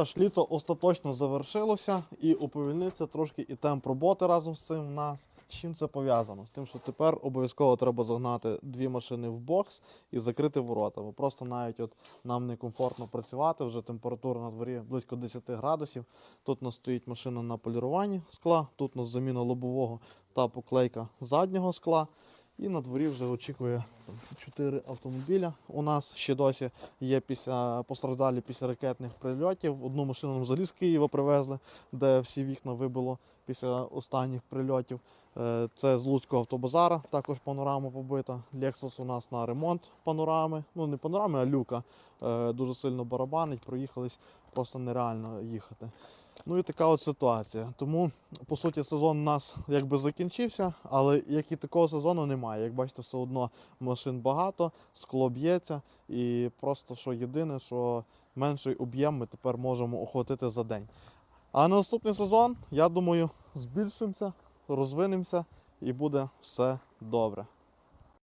Аж літо остаточно завершилося і уповільниться трошки і темп роботи разом з цим в нас. З чим це пов'язано? З тим, що тепер обов'язково треба загнати дві машини в бокс і закрити ворота. Бо просто навіть от нам некомфортно працювати, вже температура на дворі близько 10 градусів. Тут у нас стоїть машина на поліруванні скла, тут у нас заміна лобового та поклейка заднього скла. І на дворі вже очікує 4 автомобіля. У нас ще досі є після постраждалі після ракетних прильотів. Одну машину нам взагалі з Києва привезли, де всі вікна вибило після останніх прильотів. Е, Це з Луцького автобазара, також панорама побита. Lexus у нас на ремонт панорами. Ну не панорами, а люка. Е, Дуже сильно барабанить, проїхались, просто нереально їхати. Ну і така от ситуація. Тому, по суті, сезон у нас якби закінчився, але як і такого сезону немає. Як бачите, все одно машин багато, скло б'ється, і просто що єдине, що менший об'єм ми тепер можемо охватити за день. А на наступний сезон, я думаю, збільшимося, розвинемося і буде все добре.